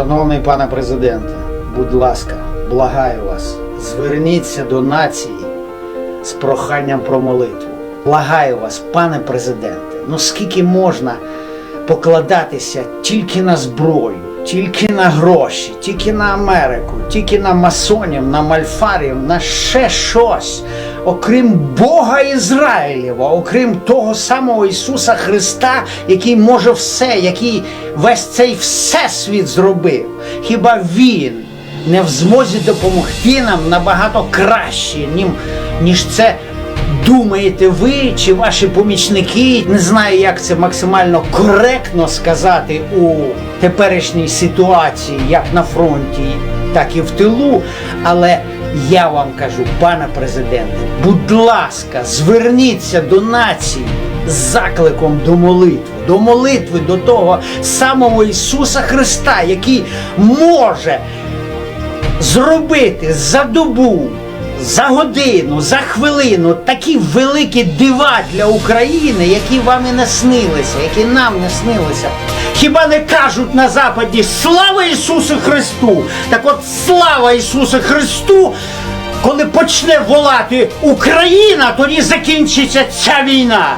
Шановний пане президенте, будь ласка, благаю вас, зверніться до нації з проханням про молитву. Благаю вас, пане президенте, ну скільки можна покладатися тільки на зброю, тільки на гроші, тільки на Америку, тільки на масонів, на мальфарів, на ще щось, окрім Бога Ізраїлєва, окрім того самого Ісуса Христа, який може все, який весь цей всесвіт зробив. Хіба Він не в змозі допомогти нам набагато краще, ніж це думаєте ви чи ваші помічники. Не знаю, як це максимально коректно сказати у теперішній ситуації, як на фронті, так і в тилу. Але я вам кажу, пане президенте, будь ласка, зверніться до нації з закликом до молитви, до молитви до того самого Ісуса Христа, який може зробити за добу, за годину, за хвилину такі великі дива для України, які вам і не снилися, які нам не снилися. Хіба не кажуть на Западі слава Ісусу Христу? Так от слава Ісусу Христу! Коли почне волати Україна, тоді закінчиться ця війна.